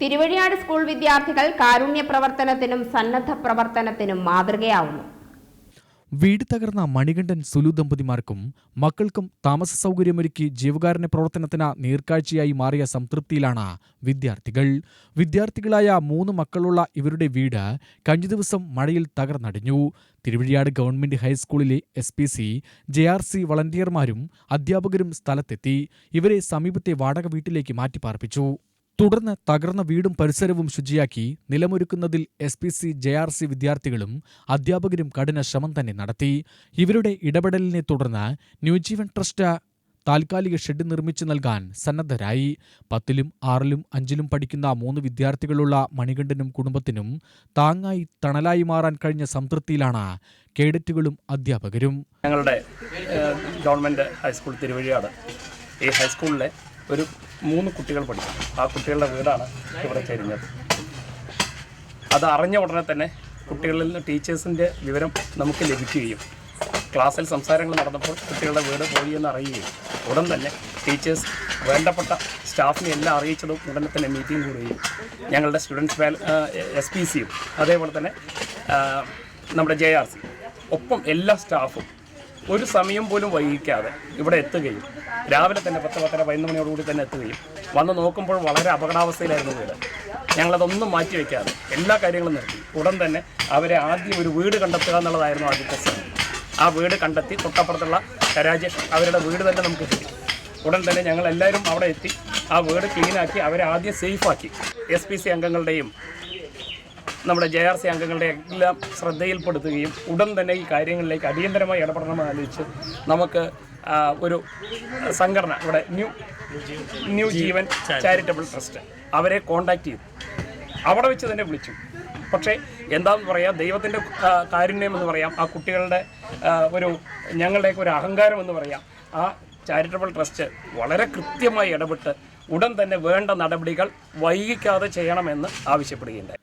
Thiruvazhiyad school വിദ്യാർത്ഥികൾ കാരുണ്യ പ്രവർത്തനത്തിനും സന്നദ്ധ പ്രവർത്തനത്തിനും മാതൃകയാവുന്നു. വീട് തകർന്ന മണികണ്ഠൻ സുലു ദമ്പതിമാർക്കും മക്കൾക്കും താമസ സൗകര്യമൊരുക്കി ജീവകാരുണ്യ പ്രവർത്തനത്തിന് നേർക്കാഴ്ചയായി മാറിയ സംതൃപ്തിയിലാണ് വിദ്യാർത്ഥികൾ. വിദ്യാർത്ഥികളായ മൂന്ന് മക്കളുള്ള ഇവരുടെ വീട് കഴിഞ്ഞ ദിവസം മഴയിൽ തകർന്നടിഞ്ഞു. തിരുവഴിയാട് ഗവൺമെന്റ് ഹൈസ്കൂളിലെ S P C J R C വളണ്ടിയർമാരും അധ്യാപകരും സ്ഥലത്തെത്തി. ഇവരെ സമീപത്തെ വാടക വീട്ടിലേക്ക് മാറ്റിപ്പാർപ്പിച്ചു. തുടർന്ന് തകർന്ന വീടും പരിസരവും ശുചിയാക്കി നിലമൊരുക്കുന്നതിൽ S P C J R C വിദ്യാർത്ഥികളും അധ്യാപകരും കഠിന ശ്രമം തന്നെ നടത്തി. ഇവരുടെ ഇടപെടലിനെ തുടർന്ന് ന്യൂജീവൻ ട്രസ്റ്റ് താൽക്കാലിക ഷെഡ് നിർമ്മിച്ചു നൽകാൻ സന്നദ്ധരായി. പത്തിലും ആറിലും അഞ്ചിലും പഠിക്കുന്ന മൂന്ന് വിദ്യാർത്ഥികളുള്ള മണികണ്ഠനും കുടുംബത്തിനും താങ്ങായി തണലായി മാറാൻ കഴിഞ്ഞ സംതൃപ്തിയിലാണ് കേഡറ്റുകളും അധ്യാപകരും. ഞങ്ങളുടെ ഗവൺമെന്റ് ഹൈസ്കൂൾ തിരുവഴിയാണ് ഈ ഹൈസ്കൂളിലെ ഒരു മൂന്ന് കുട്ടികൾ പഠിക്കും ആ കുട്ടികളുടെ വീടാണ് ഇവിടെ ചരിഞ്ഞത്. അത് അറിഞ്ഞ ഉടനെ തന്നെ കുട്ടികളിൽ നിന്ന് ടീച്ചേഴ്സിന്റെ വിവരം നമുക്ക് ലഭിക്കുകയും ക്ലാസ്സിൽ സംസാരങ്ങൾ നടന്നപ്പോൾ കുട്ടികളുടെ വീട് പോയി എന്ന് അറിയുകയും ഉടൻ തന്നെ ടീച്ചേഴ്സ് വേണ്ടപ്പെട്ട സ്റ്റാഫിനെ എല്ലാം അറിയിച്ചതും ഉടനെ തന്നെ മീറ്റിംഗ് കൂടുകയും ഞങ്ങളുടെ സ്റ്റുഡൻസ് വാൽ എസ് പി സിയും അതേപോലെ തന്നെ നമ്മുടെ ജെ ആർ സി. ഒപ്പം എല്ലാ സ്റ്റാഫും ഒരു സമയം പോലും വൈകിക്കാതെ ഇവിടെ എത്തുകയും രാവിലെ തന്നെ പത്ത് പത്തര പതിനൊന്ന് മണിയോടുകൂടി തന്നെ എത്തുകയും വന്ന് നോക്കുമ്പോൾ വളരെ അപകടാവസ്ഥയിലായിരുന്നു വീട്. ഞങ്ങളതൊന്നും മാറ്റി വയ്ക്കാതെ എല്ലാ കാര്യങ്ങളും നിർത്തി. ഉടൻ തന്നെ അവരെ ആദ്യം ഒരു വീട് കണ്ടെത്തുക എന്നുള്ളതായിരുന്നു ആദ്യത്തെ ശ്രമം. ആ വീട് കണ്ടെത്തി തൊട്ടപ്പുറത്തുള്ള രാജേഷ് അവരുടെ വീട് തന്നെ നമുക്ക് കിട്ടി. ഉടൻ തന്നെ ഞങ്ങൾ എല്ലാവരും അവിടെ എത്തി. ആ വീട് ക്ലീനാക്കി അവരെ ആദ്യം സേഫാക്കി. എസ് പി സി അംഗങ്ങളുടെയും നമ്മുടെ ജെ ആർ സി അംഗങ്ങളുടെ എല്ലാം ശ്രദ്ധയിൽപ്പെടുത്തുകയും ഉടൻ തന്നെ ഈ കാര്യങ്ങളിലേക്ക് അടിയന്തരമായി ഇടപെടണമെന്ന് ആലോചിച്ച് നമുക്ക് ഒരു സംഘടന ഇവിടെ new new Jeevan charitable trust അവരെ കോണ്ടാക്ട് ചെയ്തു. അവിടെ വെച്ച് തന്നെ വിളിച്ചു. പക്ഷേ എന്താണെന്ന് പറയാം ദൈവത്തിന്റെ കാരുണ്യം എന്ന് പറയാം ആ കുട്ടികളുടെ ഒരു ഞങ്ങളുടെയൊക്കെ ഒരു അഹങ്കാരം എന്ന് പറയാം ആ ചാരിറ്റബിൾ ട്രസ്റ്റ് വളരെ കൃത്യമായി ഇടപെട്ട് ഉടൻ തന്നെ വേണ്ട നടപടികൾ വൈകിക്കാതെ ചെയ്യണമെന്ന് ആവശ്യപ്പെടുകയുണ്ടായി.